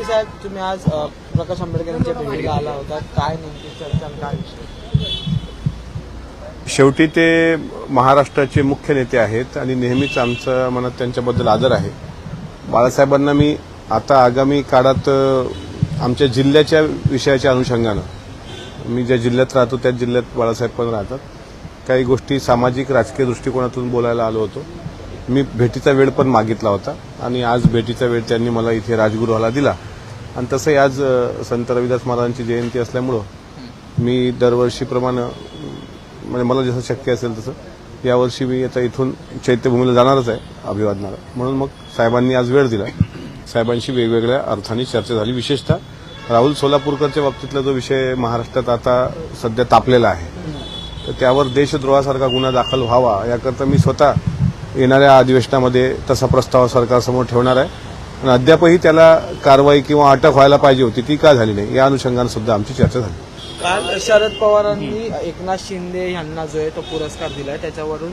साहेब तुम्ही आज प्रकाश आंबेडकर यांच्या भेटीला आला होता. काय नेमकी चर्चा काय विषय? शेवटी ते महाराष्ट्राचे मुख्य नेते आहेत आणि नेहमीच आमचं मनात त्यांच्याबद्दल आदर आहे. बाळासाहेबांना मी आता आगामी काळात आमच्या जिल्ह्याच्या विषयाच्या अनुषंगानं मी ज्या जिल्ह्यात राहतो त्याच जिल्ह्यात बाळासाहेब पण राहतात. काही गोष्टी सामाजिक राजकीय दृष्टिकोनातून बोलायला आलो होतो. मी भेटीचा वेळ पण मागितला होता आणि आज भेटीचा वेळ त्यांनी मला इथे राजगृहाला दिला. आणि तसंही आज संत रविदास महाराजांची जयंती असल्यामुळं मी दरवर्षीप्रमाणे म्हणजे मला जसं शक्य असेल तसं. यावर्षी मी आता इथून चैत्यभूमीला जाणारच आहे अभिवादनाला. म्हणून मग साहेबांनी आज वेळ दिला. साहेबांशी वेगवेगळ्या अर्थाने चर्चा झाली. विशेषतः राहुल सोलापूरकरच्या बाबतीतला जो विषय महाराष्ट्रात आता सध्या तापलेला आहे तर त्यावर देशद्रोहासारखा गुन्हा दाखल व्हावा याकरता मी स्वतः येणाऱ्या अधिवेशनामध्ये तसा प्रस्ताव सरकारसमोर ठेवणार आहे. आणि अद्यापही त्याला कारवाई किंवा अटक व्हायला पाहिजे होती ती का झाली नाही या अनुषंगानं सुद्धा आमची चर्चा झाली. काल शरद पवारांनी एकनाथ शिंदे यांना जो आहे तो पुरस्कार दिलाय. त्याच्यावरून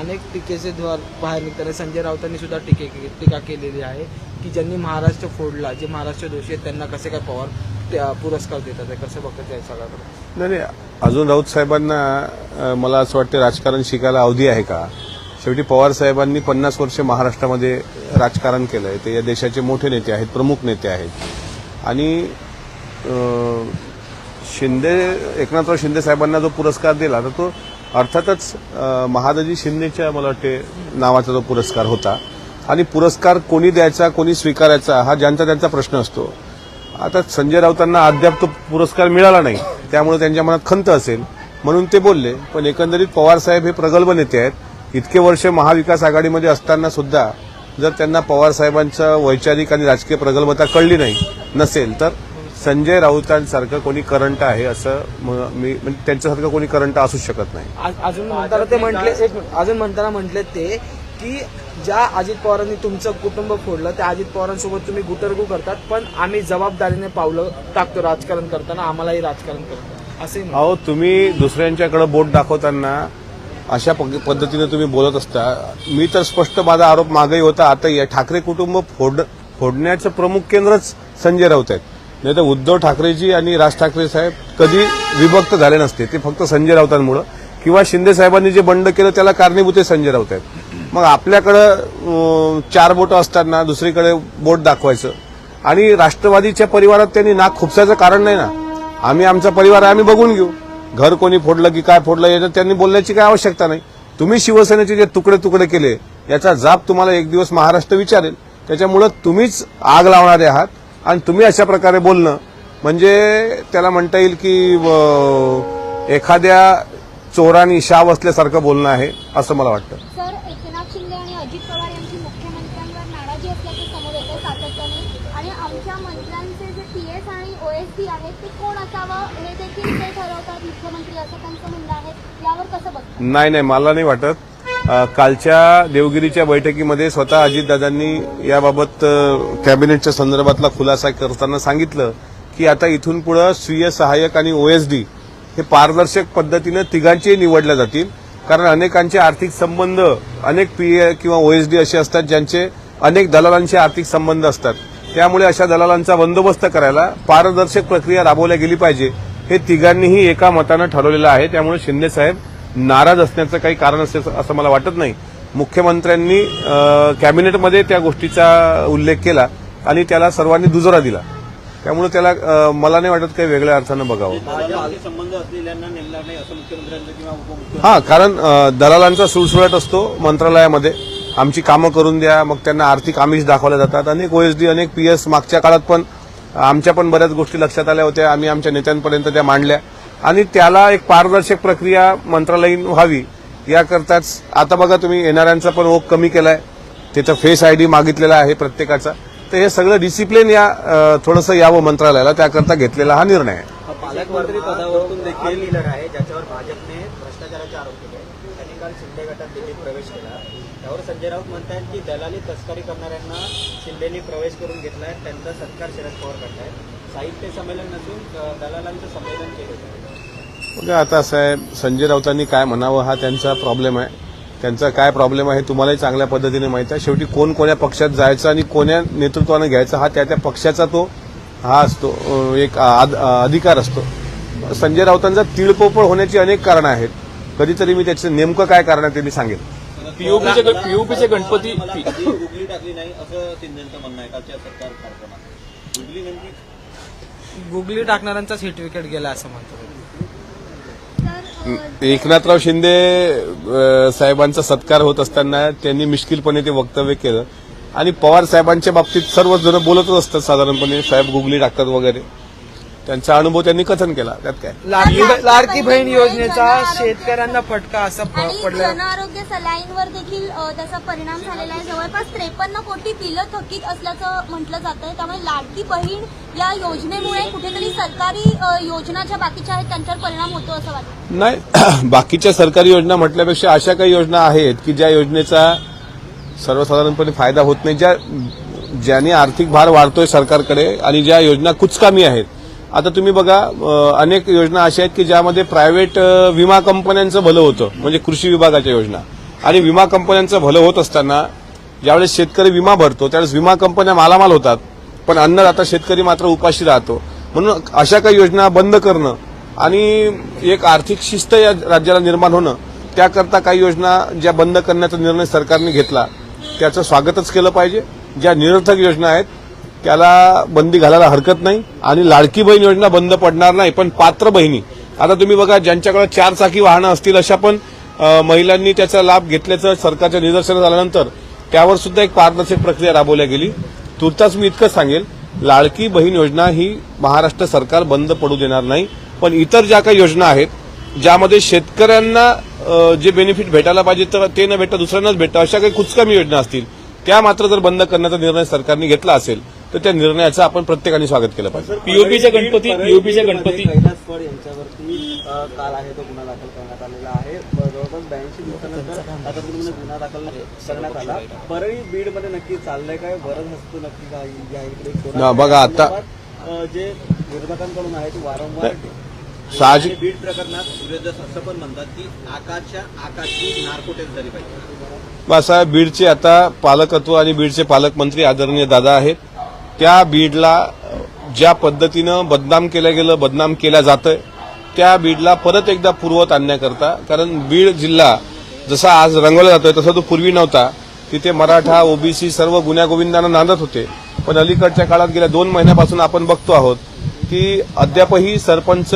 अनेक टीकेचे द्वार बाहेर निघताना संजय राऊतांनी सुद्धा टीके टीका केलेली आहे की ज्यांनी महाराष्ट्र फोडला जे महाराष्ट्र दोषी आहेत त्यांना कसे काय पवार त्या पुरस्कार देतात कसं बघतात या सगळ्याकडे? नाही नाही. अजून राऊत साहेबांना मला असं वाटतं राजकारण शिकायला अवधी आहे का? शेवटी पवार साहेबांनी पन्नास वर्ष महाराष्ट्रामध्ये राजकारण केलंय. ते या देशाचे मोठे नेते आहेत प्रमुख नेते आहेत. आणि शिंदे एकनाथराव शिंदे साहेबांना जो पुरस्कार दिला तर तो अर्थातच महादजी शिंदेच्या मला वाटते नावाचा जो पुरस्कार होता. आणि पुरस्कार कोणी द्यायचा कोणी स्वीकारायचा हा ज्यांचा त्यांचा प्रश्न असतो. आता संजय राऊतांना अद्याप तो पुरस्कार मिळाला नाही त्यामुळे त्यांच्या मनात खंत असेल. म्हणून ते बोलले पण एकंदरीत पवार साहेब हे प्रगल्भ नेते आहेत. इतके वर्ष महाविकास आघाडीमध्ये असताना सुद्धा जर त्यांना पवार साहेबांचं वैचारिक आणि राजकीय प्रगल्भता कळली नाही नसेल तर संजय राऊतांसारखं कोणी करंट आहे असं म- म्हणजे त्यांच्यासारखं कोणी करंट असूच शकत नाही. आज- अजून म्हणताना ते म्हटले. अजून म्हणताना म्हटले ते की ज्या अजित पवारांनी तुमचं कुटुंब फोडलं त्या अजित पवारांसोबत तुम्ही गुटरगू करतात पण आम्ही जबाबदारीने पावलं टाकतो राजकारण करताना आम्हालाही राजकारण करतो म्हणतात. अहो तुम्ही दुसऱ्यांच्याकडे बोट दाखवताना अशा पद्धतीने तुम्ही बोलत असता. मी तर स्पष्ट माझा आरोप मागही होता. आहे ठाकरे कुटुंब फोड फोडण्याचं प्रमुख केंद्रच संजय राऊत आहेत. नाही तर उद्धव ठाकरेजी आणि राज ठाकरे साहेब कधी विभक्त झाले नसते. ते फक्त संजय राऊतांमुळं. किंवा शिंदे साहेबांनी जे बंड केलं त्याला कारणीभूत संजय राऊत आहेत. मग आपल्याकडं चार बोटं असताना दुसरीकडे बोट दाखवायचं. आणि राष्ट्रवादीच्या परिवारात त्यांनी नाक खुपसायचं कारण नाही ना? आम्ही आमचा परिवार आहे आम्ही बघून घेऊ. घर कोणी फोडलं की काय फोडलं याच्यात त्यांनी बोलण्याची काय आवश्यकता नाही. तुम्ही शिवसेनेचे जे तुकडे तुकडे केले याचा जाब तुम्हाला एक दिवस महाराष्ट्र विचारेल. त्याच्यामुळं तुम्हीच आग लावणारे आहात. आणि तुम्ही अशा प्रकारे बोलणं म्हणजे त्याला म्हणता येईल की एखाद्या चोरानी शाव असल्यासारखं बोलणं आहे असं मला वाटतं. सर एकनाथ शिंदे आणि अजित पवार यांची मुख्यमंत्र्यांवर नाराजी असल्याचे समोर येते सातत्याने. आणि आमच्या मंत्र्यांचे जे टी एस आणि ओ एस डी आहेत ते कोण असावं? हे देखील ते ठरवतात मुख्यमंत्री असं त्यांचं म्हणणं आहे. यावर कसं बघतात नाही नाही मला नाही वाटत. कालच्या देवगिरीच्या बैठकीमध्ये स्वतः अजितदादांनी याबाबत कॅबिनेटच्या संदर्भातला खुलासा करताना सांगितलं की आता इथून पुढे स्वीय सहाय्यक आणि ओएसडी हे पारदर्शक पद्धतीनं तिघांचेही निवडल्या जातील. कारण अनेकांचे आर्थिक संबंध अनेक पीए किंवा ओएसडी असे असतात ज्यांचे अनेक दलालांचे आर्थिक संबंध असतात. त्यामुळे अशा दलालांचा बंदोबस्त करायला पारदर्शक प्रक्रिया राबवल्या गेली पाहिजे. हे तिघांनीही एका मतानं ठरवलेलं आहे. त्यामुळे शिंदे साहेब नाराज असण्याचं काही कारण असेल असं मला वाटत नाही. मुख्यमंत्र्यांनी कॅबिनेटमध्ये त्या गोष्टीचा उल्लेख केला आणि त्याला सर्वांनी दुजोरा दिला. त्यामुळे त्याला मला नाही वाटत काही वेगळ्या अर्थानं बघावं. हा कारण दलालांचा सुळसुळाट असतो मंत्रालयामध्ये. आमची कामं करून द्या मग त्यांना आर्थिक आमिष दाखवल्या जातात. अनेक ओएसडी अनेक पीएस मागच्या काळात पण आमच्या पण बऱ्याच गोष्टी लक्षात आल्या होत्या. आम्ही आमच्या नेत्यांपर्यंत त्या मांडल्या. आणि त्याला एक पारदर्शक प्रक्रिया मंत्रालयीन व्हावी याकरताच आता बघा तुम्ही येणाऱ्यांचा पण ओघ कमी केलाय. तिथं फेस आयडी मागितलेला आहे प्रत्येकाचा. तर हे सगळं डिसिप्लिन या थोडंसं यावं मंत्रालयाला त्याकरता घेतलेला हा निर्णय आहे. पालकमंत्री पदावरून देखील लिडर आहे ज्याच्यावर भाजपने भ्रष्टाचाराचे आरोप केले. त्यांनी काल शिंदे गटात दिल्लीत प्रवेश केला. त्यावर संजय राऊत म्हणतायत की दलाली तस्करी करणाऱ्यांना शिंदेनी प्रवेश करून घेतलाय त्यांचा सत्कार शरद पवार करतायत. साहित्य संमेलन नसून अ, दलालांचं संमेलन केलं होतं बघा आता असं आहे संजय राऊतांनी काय म्हणावं हा त्यांचा प्रॉब्लेम आहे. त्यांचा काय प्रॉब्लेम आहे तुम्हालाही चांगल्या पद्धतीने माहीत आहे. शेवटी कोण कोण्या पक्षात जायचं आणि कोण्या नेतृत्वानं घ्यायचा हा त्या त्या पक्षाचा तो हा असतो एक आद- अधिकार असतो. संजय राऊतांचा तिळपोपळ होण्याची अनेक कारणं आहेत. कधीतरी मी त्याचं नेमकं काय कारण आहे ते मी सांगेन. पीओपीचे पीओपीचे गणपती टाकली नाही असं म्हणणं आहे कालच्या सरकार काढताना गुगली टाकणाऱ्यांचाच हिट विकेट गेला असं म्हणतो. एकनाथराव शिंदे अं, साहेबांचा सत्कार होत असताना त्यांनी मिश्किलपणे ते वक्तव्य केलं. आणि पवार साहेबांच्या बाबतीत सर्वच जण बोलतच असतात साधारणपणे साहेब गुगली टाकतात वगैरे. त्यांचा अनुभव त्यांनी कथन केला. त्यात काय? लाडकी लाडकी बहीण योजनेचा शेतकऱ्यांना फटका असा पडला जन आरोग्य सलाईनवर देखील त्याचा परिणाम झालेला आहे. जवळपास त्रेपन्न कोटी बिलं थकीत असल्याचं म्हटलं जात आहे त्यामुळे लाडकी बहीण या योजनेमुळे कुठेतरी सरकारी योजना ज्या बाकीच्या आहेत त्यांच्यावर परिणाम होतो असं वाटतं. नाही बाकीच्या सरकारी योजना म्हटल्यापेक्षा अशा काही योजना आहेत की ज्या योजनेचा सर्वसाधारणपणे फायदा होत नाही ज्या ज्याने आर्थिक भार वाढतोय सरकारकडे आणि ज्या योजना कुचकामी आहेत. आता तुम्ही बघा अनेक योजना अशा आहेत की ज्यामध्ये प्रायव्हेट विमा कंपन्यांचं भलं होतं म्हणजे कृषी विभागाच्या योजना. आणि विमा कंपन्यांचं भलं होत असताना ज्यावेळेस शेतकरी विमा भरतो त्यावेळेस विमा कंपन्या मालामाल होतात पण अन्नदाता शेतकरी मात्र उपाशी राहतो. म्हणून अशा काही योजना बंद करणं आणि एक आर्थिक शिस्त या राज्याला निर्माण होणं त्याकरता काही योजना ज्या बंद करण्याचा निर्णय सरकारने घेतला त्याचं स्वागतच केलं पाहिजे. ज्या निरर्थक योजना आहेत त्याला बंदी घालायला हरकत नाही आणि लाडकी बहीण योजना बंद पडणार नाही पण पात्र बहिणी. आता तुम्ही बघा ज्यांच्याकडे चार चाकी वाहनं असतील अशा पण महिलांनी त्याचा लाभ घेतल्याचं सरकारच्या निदर्शनात आल्यानंतर त्यावर सुद्धा एक पारदर्शक प्रक्रिया राबवल्या गेली. तुर्तास मी इतकंच सांगेल लाडकी बहीण योजना ही महाराष्ट्र सरकार बंद पडू देणार नाही पण इतर ज्या काही योजना आहेत ज्यामध्ये शेतकऱ्यांना जे बेनिफिट भेटायला पाहिजे तर ते न भेटता दुसऱ्यांनाच भेटतं अशा काही कुचकामी योजना असतील त्या मात्र जर बंद करण्याचा निर्णय सरकारने घेतला असेल तर त्या निर्णयाचं आपण प्रत्येकाने स्वागत केलं पाहिजे. पीओपीचे गणपती पीओपीचे गणपती कैलास फड यांच्यावरती काल आहे तो गुन्हा दाखल करण्यात आलेला आहे. जवळपास ब्याऐंशी दिवसानंतर आता पूर्ण गुन्हा दाखल करण्यात आला. परळी बीडमध्ये नक्की चाललंय काय? बरंच हस्त नक्की काय? बघा आता- जे विरोधकांकडून आहे ते वारंवार साहजिक बीड प्रकरणात सूर्यदास असं पण म्हणतात की आकाशच्या आकाशची नार्कोटेक झाली पाहिजे. आहे, बीडचे आता पालकत्व आणि बीडचे पालकमंत्री आदरणीय दादा आहेत. त्या बीडला ज्या पद्धतीनं बदनाम केलं गेलं बदनाम केल्या जातंय त्या बीडला परत एकदा पूर्वत आणण्याकरता कारण बीड जिल्हा जसा आज रंगवला जातोय तसा तो पूर्वी नव्हता. तिथे मराठा ओबीसी सर्व गुन्ह्यागोविंदांना नांदत होते. पण अलीकडच्या काळात गेल्या दोन महिन्यापासून आपण बघतो आहोत की अद्यापही सरपंच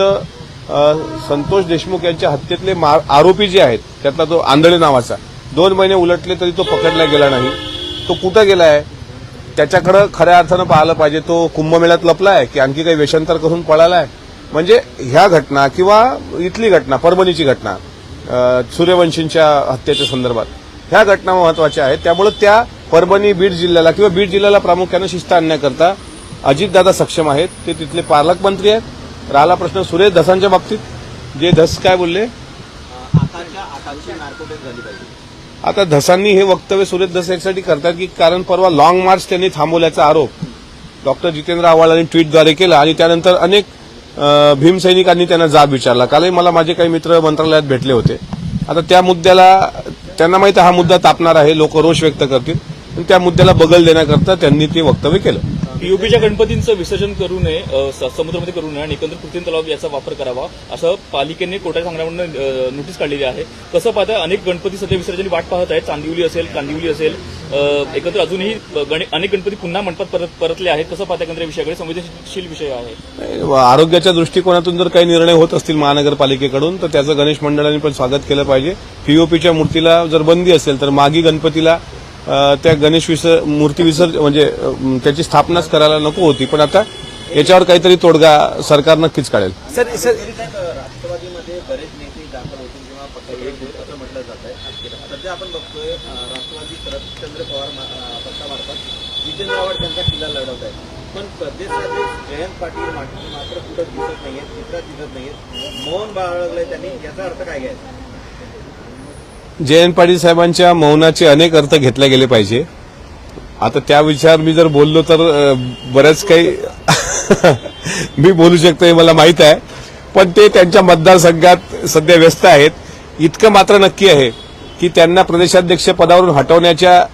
संतोष देशमुख यांच्या हत्येतले मा- आरोपी जे आहेत त्यातला तो आंधळे नावाचा. दोन महिने उलटले तरी तो पकडला गेला नाही. तो कुठं गेला आहे त्याच्याकडं खऱ्या अर्थानं पाहिलं पाहिजे. तो कुंभमेळ्यात लपलाय की आणखी काही वेषांतर करून पळाला आहे म्हणजे ह्या घटना किंवा इथली घटना परभणीची घटना सूर्यवंशींच्या हत्येच्या संदर्भात ह्या घटना महत्त्वाच्या आहेत. त्यामुळे त्या परभणी बीड जिल्ह्याला किंवा बीड जिल्ह्याला प्रामुख्यानं शिस्त आणण्याकरता अजितदादा सक्षम आहेत. ते तिथले पालकमंत्री आहेत. राहिला प्रश्न सुरेश धसांच्या बाबतीत. जे धस काय बोलले? आकांक्षा आकांक्षा नार्कोटेक झाली पाहिजे. आता धसांनी हे वक्तव्य सुरेश धस यासाठी करतात की कारण परवा लॉंग मार्च त्यांनी थांबवल्याचा आरोप. डॉक्टर जितेंद्र आव्हाडांनी ट्विटद्वारे केला आणि त्यानंतर अनेक भीमसैनिकांनी त्यांना जाब विचारला. कालही मला माझे काही मित्र मंत्रालयात भेटले होते. आता त्या मुद्द्याला त्यांना माहिती हा मुद्दा तापणार आहे लोक रोष व्यक्त करतील. त्या मुद्द्याला बगल देण्याकरता त्यांनी ते वक्तव्य केलं. पीओपीच्या गणपतींचं विसर्जन करू नये समुद्रामध्ये करू नये आणि एकंदर कृत्रिम तलाव याचा वापर करावा असं पालिकेने कोटा सांगण्यावरून नोटीस काढलेली आहे. कसं पाहता अनेक गणपती सध्या विसर्जन वाट पाहत आहेत. चांदिवली असेल कांदिवली असेल एकत्र अजूनही अनेक गणपती पुन्हा मंडपात परत परतले आहेत. कसं पाहता एकंदर विषयाकडे? संवेदनशील विषय आहे. आरोग्याच्या दृष्टिकोनातून जर काही निर्णय होत असतील महानगरपालिकेकडून तर त्याचं गणेश मंडळांनी पण स्वागत केलं पाहिजे. पीओपीच्या मूर्तीला जर बंदी असेल तर मागी गणपतीला त्या गणेश विसर मूर्ती विसर्ज म्हणजे त्याची स्थापनाच करायला नको होती पण आता याच्यावर काहीतरी तोडगा सरकार नक्कीच काढेल. सर सर राष्ट्रवादीमध्ये बरेच नेते दाखल होतील किंवा असं म्हटलं जात आहे. सध्या आपण बघतोय राष्ट्रवादी शरदचंद्र पवार पक्षामार्फत जितेंद्र आव्हाड त्यांचा किल्ला लढवत आहे पण जयंत पाटील मात्र मात्र कुठं दिसत नाहीयेत चित्रात दिसत नाहीयेत. मौन बाळगलंय त्यांनी याचा अर्थ काय घ्यायचा जयंत पाटील साहेबांच्या मौनाचे अनेक अर्थ घेतले गेले पाहिजे. आता त्या विचार मी जर बोललो तर बऱ्याच काही मी बोलू शकतो हे मला माहीत आहे. पण ते त्यांच्या मतदारसंघात सध्या व्यस्त आहेत. इतकं मात्र नक्की आहे की त्यांना प्रदेशाध्यक्ष पदावरून हटवण्याच्या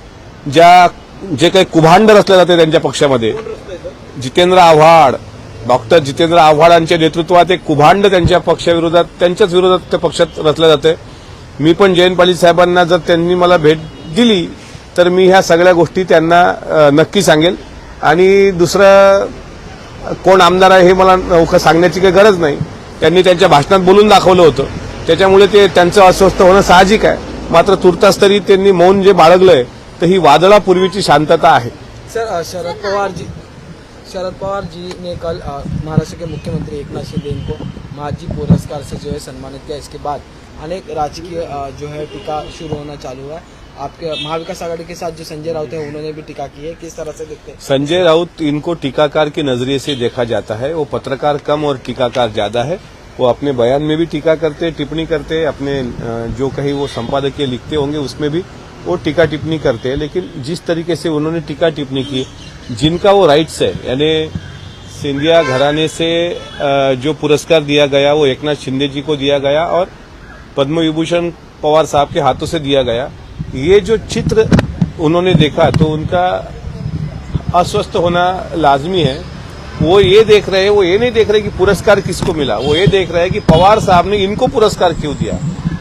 ज्या जे काही कुभांड रचले जाते त्यांच्या पक्षामध्ये. जितेंद्र आव्हाड डॉक्टर जितेंद्र आव्हाडांच्या नेतृत्वात एक कुभांड त्यांच्या पक्षाविरोधात त्यांच्याच विरोधात त्या पक्षात रचलं जाते मी पण जयंत पाटील साहेबांना जर त्यांनी मला भेट दिली तर मी ह्या सगळ्या गोष्टी त्यांना नक्की सांगेल. आणि दुसरं कोण आमदार आहे हे मला नौकं सांगण्याची काही गरज नाही. त्यांनी त्यांच्या भाषणात बोलून दाखवलं होतं. त्याच्यामुळे ते त्यांचं अस्वस्थ होणं साहजिक आहे. मात्र तुर्तास तरी त्यांनी मौन जे बाळगलंय तर ही वादळापूर्वीची शांतता आहे. सर शरद पवार जी शरद पवार जी ने कल महाराष्ट्र के मुख्यमंत्री एकनाथ शिंदे इनको माजी पुरस्कार से जो है सम्मानित किया। इसके बाद अनेक राजकीय जो है टीका शुरू होना चालू हुआ है। आपके महाविकास आघाड़ी के साथ जो संजय राउत है, उन्होंने भी टीका की है। किस तरह से देखते हैं? संजय राउत इनको टीकाकार के नज़रिए से देखा जाता है। वो पत्रकार कम और टीकाकार ज़्यादा है। वो अपने बयान में भी टीका करते, टिप्पणी करते, अपने जो कहीं वो संपादकीय लिखते होंगे, उसमें भी वो टीका टिप्पणी करते हैं। लेकिन जिस तरीके से उन्होंने टीका टिप्पणी की, जिनका वो राइट्स है, यानी सिंधिया घराने से जो पुरस्कार दिया गया, वो एकनाथ शिंदे जी को दिया गया और पद्म विभूषण पवार साहब के हाथों से दिया गया। ये जो चित्र उन्होंने देखा तो उनका अस्वस्थ होना लाजमी है। वो ये देख रहे हैं, वो ये नहीं देख रहे कि पुरस्कार किसको मिला। वो ये देख रहे हैं कि पवार साहब ने इनको पुरस्कार क्यों दिया।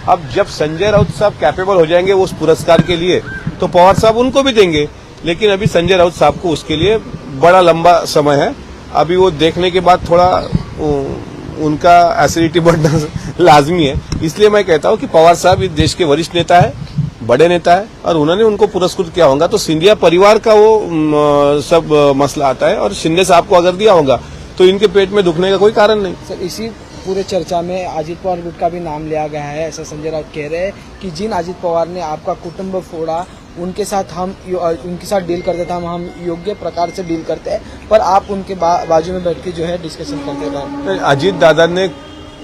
अब जब संजय राउत साहब कैपेबल हो जाएँगे उस पुरस्कार के लिए तो पवार साहब उनको भी देंगे। लेकिन अभी संजय राउत साहब को उसके लिए बड़ा लंबा समय है। अभी वो देखने के बाद थोड़ा उनका एसिडिटी बढ़ना लाजमी है। इसलिए मैं कहता हूँ कि पवार साहब इस देश के वरिष्ठ नेता है बड़े नेता है और उन्होंने उनको पुरस्कृत किया होगा। तो सिंधिया परिवार का वो सब मसला आता है और शिंदे साहब को अगर दिया होगा तो इनके पेट में दुखने का कोई कारण नहीं। सर इसी पूरे चर्चा में अजीत पवार गुट का भी नाम लिया गया है ऐसा संजय राउत कह रहे हैं कि जिन अजीत पवार ने आपका कुटुंब फोड़ा उनके साथ हम उनके साथ डील करते थे हम हम योग्य प्रकार से डील करते हैं पर आप उनके बा, बाजू में बैठ के जो है डिस्कशन करते रहे। अजीत दादा ने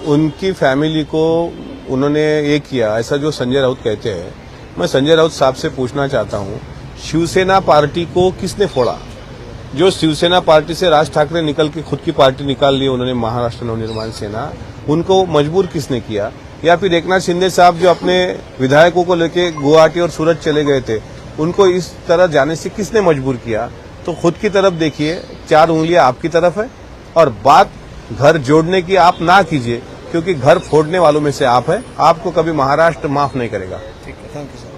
उनकी फैमिली को उन्होंने ये किया, ऐसा जो संजय राउत कहते हैं, मैं संजय राउत साहब से पूछना चाहता हूँ, शिवसेना पार्टी को किसने फोड़ा? जो शिवसेना पार्टी से राज ठाकरे निकल के खुद की पार्टी निकाल ली, उन्होंने महाराष्ट्र नवनिर्माण सेना, उनको मजबूर किसने किया? या फिर एकनाथ शिंदे साहब जो अपने विधायकों को लेके गुवाहाटी और सूरत चले गए थे, उनको इस तरह जाने से किसने मजबूर किया? तो खुद की तरफ़ देखिए, चार उंगलियाँ आपकी तरफ़ है, और बात घर जोड़ने की आप ना कीजिए क्योंकि घर फोड़ने वालों में से आप है। आपको कभी महाराष्ट्र माफ नहीं करेगा। ठीक है थैंक यू सर